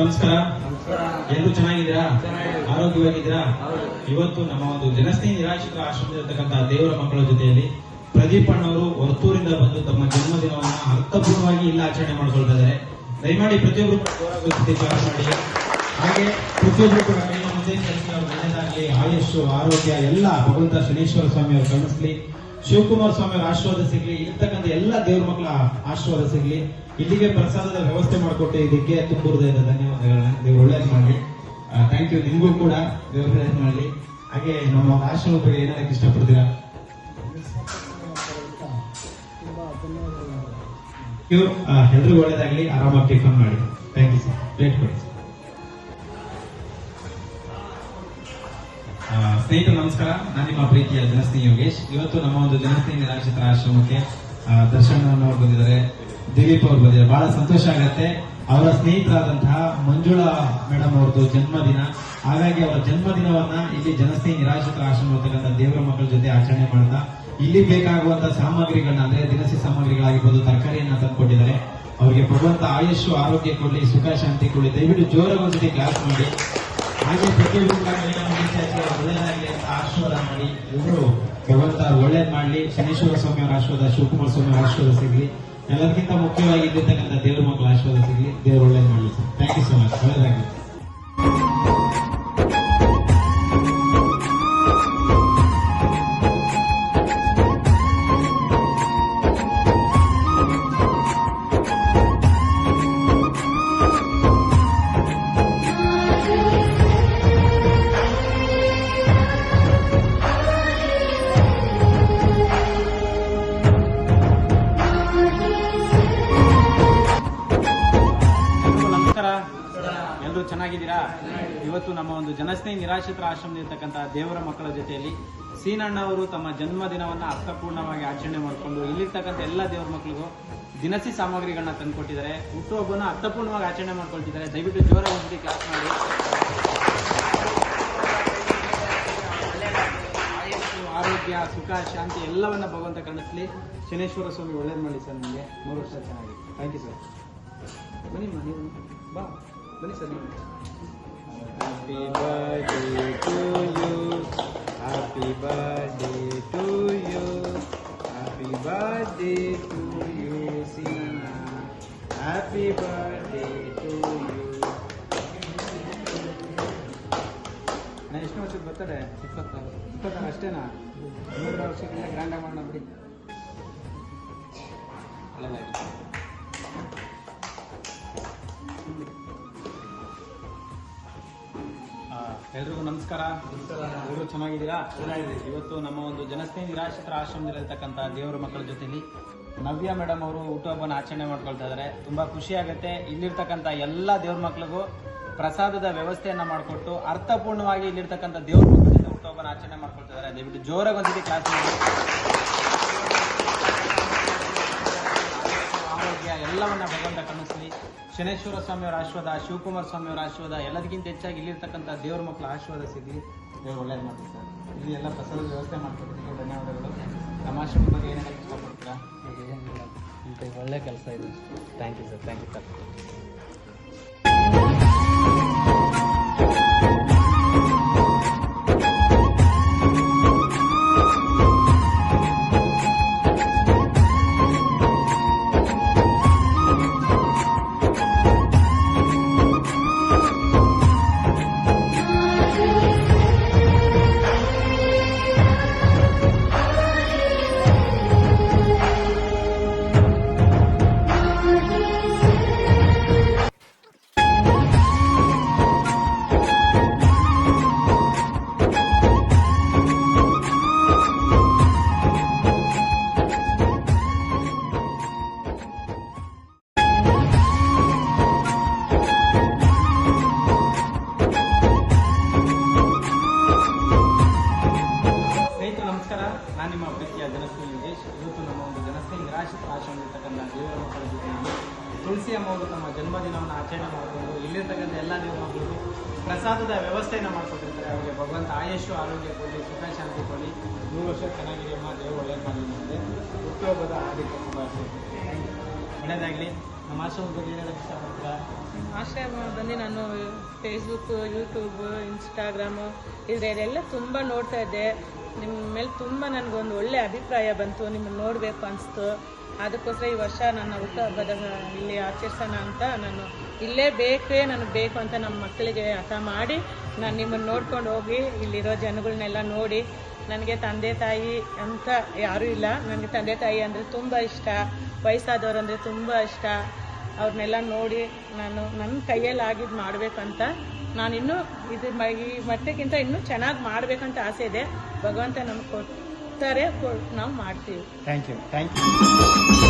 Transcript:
ನಮಸ್ಕಾರ. ಎಲ್ಲರೂ ಚೆನ್ನಾಗಿದ್ದೀರಾ? ಆರೋಗ್ಯವಾಗಿದ್ದೀರಾ? ಇವತ್ತು ನಮ್ಮ ಒಂದು ಜನಸ್ನೇಹಿ ನಿರಾಶ್ರಿತರ ಆಶ್ರಮದಲ್ಲಿರ್ತಕ್ಕಂಥ ದೇವರ ಮಕ್ಕಳ ಜೊತೆಯಲ್ಲಿ ಪ್ರದೀಪ್ ಅಣ್ಣವರು ಹೊರತೂರಿಂದ ಬಂದು ತಮ್ಮ ಜನ್ಮದಿನವನ್ನ ಅರ್ಥಪೂರ್ಣವಾಗಿ ಇಲ್ಲ ಆಚರಣೆ ಮಾಡ್ಕೊಳ್ತಾ ಇದ್ದಾರೆ. ದಯಮಾಡಿ ಪ್ರತಿಯೊಬ್ಬರು ಮಾಡಿ. ಹಾಗೆ ಪ್ರತಿಯೊಬ್ಬರು ಕೂಡ ಮುಂದೆ ಕೆಲಸ ಒಳ್ಳೆಯದಾಗಲಿ ಆಯುಷ್ ಆರೋಗ್ಯ ಎಲ್ಲ ಭಗವಂತ ಶನೇಶ್ವರ ಸ್ವಾಮಿ ಅವರು ಕರುಣಿಸ್ಲಿ ಶಿವಕುಮಾರ್ ಸ್ವಾಮಿ ಆಶೀರ್ವಾದ ಸಿಗ್ಲಿ, ಇರ್ತಕ್ಕಂಥ ಎಲ್ಲ ದೇವ್ರ ಮಕ್ಕಳ ಆಶೀರ್ವಾದ ಸಿಗ್ಲಿ, ಇಲ್ಲಿಗೆ ಪ್ರಸಾದದ ವ್ಯವಸ್ಥೆ ಮಾಡಿಕೊಟ್ಟೆ ಇದಕ್ಕೆ ತುಂಬ ಹೃದಯದ ಧನ್ಯವಾದಗಳನ್ನ ನೀವು ಒಳ್ಳೇದು ಮಾಡಿ ಥ್ಯಾಂಕ್ ಯು ನಿಮಗೂ ಕೂಡ ದೇವ್ರ ಮಾಡಲಿ. ಹಾಗೆ ನಮ್ಮ ಆಶ್ರಮ ಬಗ್ಗೆ ಏನಾಗಕ್ಕೆ ಇಷ್ಟಪಡ್ತೀರಾ? ಎಲ್ರಿಗೂ ಒಳ್ಳೇದಾಗ್ಲಿ, ಆರಾಮಾಗಿ ಟಿಫನ್ ಮಾಡಿ. ಥ್ಯಾಂಕ್ ಯು ಸರ್ ಪ್ಲೇಟ್ ಕೊಡಿ ಸ್ನೇಹಿತರು, ನಮಸ್ಕಾರ. ನಾನು ನಿಮ್ಮ ಪ್ರೀತಿಯ ಜನಸ್ನೇಹಿ ಯೋಗೇಶ್. ಇವತ್ತು ನಮ್ಮ ಒಂದು ಜನಸ್ನೇಹಿ ನಿರಾಶ್ರಿತರ ಆಶ್ರಮಕ್ಕೆ ದರ್ಶನವನ್ನು ದರ್ಶನ್ ಅವ್ರು ಬಂದಿದ್ದಾರೆ ದಿಲೀಪ್ ಅವ್ರು ಬಂದಿದ್ದಾರೆ. ಬಹಳ ಸಂತೋಷ ಆಗತ್ತೆ. ಅವರ ಸ್ನೇಹಿತರಾದಂತಹ ಮಂಜುಳಾ ಮೇಡಮ್ ಅವ್ರದ್ದು ಜನ್ಮದಿನ. ಹಾಗಾಗಿ ಅವರ ಜನ್ಮದಿನವನ್ನ ಇಲ್ಲಿ ಜನಸ್ನೇಹಿ ನಿರಾಶ್ರಿತರ ಆಶ್ರಮ ಇರ್ತಕ್ಕಂಥ ದೇವರ ಮಕ್ಕಳ ಜೊತೆ ಆಚರಣೆ ಮಾಡ್ತಾ, ಇಲ್ಲಿ ಬೇಕಾಗುವಂತಹ ಸಾಮಗ್ರಿಗಳನ್ನ, ಅಂದ್ರೆ ದಿನಸಿ ಸಾಮಗ್ರಿಗಳಾಗಿರ್ಬೋದು, ತರಕಾರಿಯನ್ನ ತಂದುಕೊಟ್ಟಿದ್ದಾರೆ. ಅವರಿಗೆ ಭಗವಂತ ಆಯುಷ್, ಆರೋಗ್ಯ ಕೊಡಲಿ, ಸುಖ, ಶಾಂತಿ ಕೊಡಲಿ, ದಯವಿಟ್ಟು ಜೋರಾಗಿ ಒಂದ್ಸತಿ ಕ್ಲಾಸ್ ಮಾಡಿ. ಹಾಗೆ ಪ್ರತಿಯೊಬ್ಬರು ಅವ್ರು ಒಳ್ಳೆಯದಾಗ್ಲಿ ಅಂತ ಆಶೀರ್ವಾದ ಮಾಡಿ. ಎಲ್ಲರೂ ಭಗವಂತ ಒಳ್ಳೇದ್ ಮಾಡ್ಲಿ. ಶನೇಶ್ವರ ಸ್ವಾಮಿ ಅವರ ಆಶೀರ್ವಾದ, ಶಿವಕುಮಾರ ಸ್ವಾಮಿ ಆಶೀರ್ವಾದ ಸಿಗ್ಲಿ. ಎಲ್ಲದಕ್ಕಿಂತ ಮುಖ್ಯವಾಗಿ ಇದ್ದಿರ್ತಕ್ಕಂಥ ದೇವ್ರ ಮಕ್ಕಳ ಆಶೀರ್ವಾದ ಸಿಗ್ಲಿ. ದೇವ್ರ ಒಳ್ಳೇದ್ ಮಾಡ್ಲಿ sir. Thank you so much ಒಳ್ಳೇದಾಗ್ಲಿ. ಜನಸ್ನೇಹಿ ನಿರಾಶ್ರಿತರ ಆಶ್ರಮದಲ್ಲಿರ್ತಕ್ಕಂಥ ದೇವರ ಮಕ್ಕಳ ಜೊತೆಯಲ್ಲಿ ಸೀನಣ್ಣ ಅವರು ತಮ್ಮ ಜನ್ಮದಿನವನ್ನ ಅರ್ಥಪೂರ್ಣವಾಗಿ ಆಚರಣೆ ಮಾಡಿಕೊಂಡು ಇಲ್ಲಿರ್ತಕ್ಕಂಥ ಎಲ್ಲ ದೇವರ ಮಕ್ಕಳಿಗೂ ದಿನಸಿ ಸಾಮಗ್ರಿಗಳನ್ನ ತಂದುಕೊಟ್ಟಿದ್ದಾರೆ. ಹುಟ್ಟುಹಬ್ಬನ ಅರ್ಥಪೂರ್ಣವಾಗಿ ಆಚರಣೆ ಮಾಡ್ಕೊಳ್ತಿದ್ದಾರೆ. ದಯವಿಟ್ಟು ಜೋರಾಗಿ ಒಂದ್ಸತಿ ಕ್ಲಾಸ್ ಮಾಡಿ. ಆರೋಗ್ಯ, ಸುಖ, ಶಾಂತಿ ಎಲ್ಲವನ್ನ ಭಗವಂತ ಕಾಣಿಸ್ಲಿ. ಶನೇಶ್ವರ ಸ್ವಾಮಿ ಒಳ್ಳೇದು ಮಾಡಿ ಸರ್ ನಿಮಗೆ. ಮೂರು ವರ್ಷ ಚೆನ್ನಾಗಿ ಥ್ಯಾಂಕ್ ಯು ಸರ್ ಬನ್ನಿ ಬನ್ನಿ ಬಾ. ಬನ್ನಿ sir happy birthday to you happy birthday to you happy birthday to you Seenanna happy birthday to you ನಾ ಎಷ್ಟು ವರ್ಷಕ್ಕೆ ಬರ್ತಾರೆ ಇಪ್ಪತ್ತಾರು ಇಪ್ಪತ್ತಾರು ಅಷ್ಟೇನಾ? ಮೂರು ವರ್ಷಕ್ಕಿಂತ ಗ್ರ್ಯಾಂಡಾಗಿ ಮಾಡೋಣ ಬಿಡಿ ಒಳ್ಳೆದಾಗಿ ಎಲ್ರಿಗೂ ನಮಸ್ಕಾರ. ಎಲ್ಲರೂ ಚೆನ್ನಾಗಿದ್ದೀರಾ? ಇವತ್ತು ನಮ್ಮ ಒಂದು ಜನಸ್ನೇಹಿ ನಿರಾಶ್ರಿತರ ಆಶ್ರಮದಲ್ಲಿರ್ತಕ್ಕಂಥ ದೇವರ ಮಕ್ಕಳ ಜೊತೆಯಲ್ಲಿ ನವ್ಯ ಮೇಡಮ್ ಅವರು ಹುಟ್ಟುಹಬ್ಬನ ಆಚರಣೆ ಮಾಡ್ಕೊಳ್ತಾ ಇದ್ದಾರೆ ತುಂಬ ಖುಷಿ ಆಗುತ್ತೆ. ಇಲ್ಲಿರ್ತಕ್ಕಂಥ ಎಲ್ಲ ದೇವ್ರ ಮಕ್ಕಳಿಗೂ ಪ್ರಸಾದದ ವ್ಯವಸ್ಥೆಯನ್ನು ಮಾಡಿಕೊಟ್ಟು ಅರ್ಥಪೂರ್ಣವಾಗಿ ಇಲ್ಲಿರ್ತಕ್ಕಂಥ ದೇವ್ರ ಮಕ್ಕಳ ಜೊತೆ ಹುಟ್ಟುಹಬ್ಬನ ಆಚರಣೆ ಮಾಡ್ಕೊಳ್ತಾ ಇದ್ದಾರೆ ದಯವಿಟ್ಟು ಜೋರಾಗಿ ಒಂದ್ಸತಿ ಕ್ಲಾಸ್ ಮಾಡಿ. ಆರೋಗ್ಯ ಎಲ್ಲವನ್ನ ಭಗವಂತ ಕಣಿಸ್ಲಿ ಶನೇಶ್ವರ ಸ್ವಾಮಿ ಅವರ ಆಶೀರ್ವಾದ, ಶಿವಕುಮಾರ ಸ್ವಾಮಿ ಅವರ ಆಶೀರ್ವಾದ, ಎಲ್ಲದಕ್ಕಿಂತ ಹೆಚ್ಚಾಗಿ ಇಲ್ಲಿರ್ತಕ್ಕಂಥ ದೇವ್ರ ಮಕ್ಕಳ ಆಶೀರ್ವಾದ ಸಿಗಲಿ. ದೇವ್ರು ಒಳ್ಳೇದು ಮಾಡ್ತೀವಿ ಸರ್. ಇಲ್ಲಿ ಎಲ್ಲ ಪ್ರಸಾದ ವ್ಯವಸ್ಥೆ ಮಾಡ್ಕೊಟ್ಟಿದ್ದಕ್ಕೆ ಧನ್ಯವಾದಗಳು. ನಮ್ಮ ಆಶ್ರಮದ ಬಗ್ಗೆ ಏನೇನು ಇಷ್ಟಪಡ್ತೀರಾ? ಒಳ್ಳೆ ಕೆಲಸ ಇದೆ. Thank you sir thank you sir ನಿರಾಶ್ರಿತ ಆಶ್ರಮದಲ್ಲಿರ್ತಕ್ಕಂಥ ದೇವರ ಮಕ್ಕಳ ತುಳಸಿ ಅಮ್ಮ ಅವರು ತಮ್ಮ ಜನ್ಮದಿನವನ್ನು ಆಚರಣೆ ಮಾಡಿಕೊಂಡು ಇಲ್ಲಿರ್ತಕ್ಕಂಥ ಎಲ್ಲ ದೇವರ ಮಕ್ಕಳಿಗೂ ಪ್ರಸಾದದ ವ್ಯವಸ್ಥೆಯನ್ನು ಮಾಡಿಕೊಟ್ಟಿರ್ತಾರೆ. ಅವರಿಗೆ ಭಗವಂತ ಆಯುಷು ಆರೋಗ್ಯ ಕೊಡಿ, ಸುಖ, ಶಾಂತಿ ಕೊಡಿ. ನೂರು ವರ್ಷ ಚೆನ್ನಾಗಿದೆ ಅಮ್ಮ, ದೇವರು ಒಳ್ಳೆಯ ಉಪಯೋಗದ ಹಾರ್ದಿಕ ಶುಭಾಶಯ ಒಳ್ಳೆಯದಾಗಲಿ ನಮ್ಮ ಆಶ್ರಮದ ಬಗ್ಗೆ ಏನಾದ್ರು ಇಷ್ಟಪಡ್ತೀರಾ ಆಶ್ರಮದಲ್ಲಿ ನಾನು ಫೇಸ್ಬುಕ್ಕು ಯೂಟ್ಯೂಬು ಇನ್ಸ್ಟಾಗ್ರಾಮು ಇದೆಲ್ಲ ತುಂಬ ನೋಡ್ತಾ ಇದ್ದೆ. ನಿಮ್ಮ ಮೇಲೆ ತುಂಬ ನನಗೊಂದು ಒಳ್ಳೆ ಅಭಿಪ್ರಾಯ ಬಂತು ನಿಮ್ಮನ್ನು ನೋಡಬೇಕು ಅನಿಸ್ತು. ಅದಕ್ಕೋಸ್ಕರ ಈ ವರ್ಷ ನನ್ನ ಹುಟ್ಟುಹಬ್ಬದ ಇಲ್ಲಿ ಆಚರಿಸೋಣ ಅಂತ ನಾನು ಇಲ್ಲೇ ಬೇಕೇ ನನಗೆ ಬೇಕು ಅಂತ ನಮ್ಮ ಮಕ್ಕಳಿಗೆ ಹಠ ಮಾಡಿ ನಾನು ನಿಮ್ಮನ್ನು ನೋಡ್ಕೊಂಡು ಹೋಗಿ ಇಲ್ಲಿರೋ ಜನಗಳನ್ನೆಲ್ಲ ನೋಡಿ, ನನಗೆ ತಂದೆ ತಾಯಿ ಅಂತ ಯಾರೂ ಇಲ್ಲ. ನನಗೆ ತಂದೆ ತಾಯಿ ಅಂದರೆ ತುಂಬ ಇಷ್ಟ, ವಯಸ್ಸಾದವ್ರು ಅಂದರೆ ತುಂಬ ಇಷ್ಟ. ಅವ್ರನ್ನೆಲ್ಲ ನೋಡಿ ನಾನು ನನ್ನ ಕೈಯಲ್ಲಿ ಆಗಿದ್ದು ಮಾಡಬೇಕಂತ ನಾನಿನ್ನೂ ಇದು ಮ- ಈ ಮಟ್ಟಕ್ಕಿಂತ ಇನ್ನೂ ಚೆನ್ನಾಗಿ ಮಾಡಬೇಕಂತ ಆಸೆ ಇದೆ. ಭಗವಂತ ನಮ್ಗೆ ಕೊಡ್ತಾರೆ ನಾವು ಮಾಡ್ತೀವಿ. Thank you thank you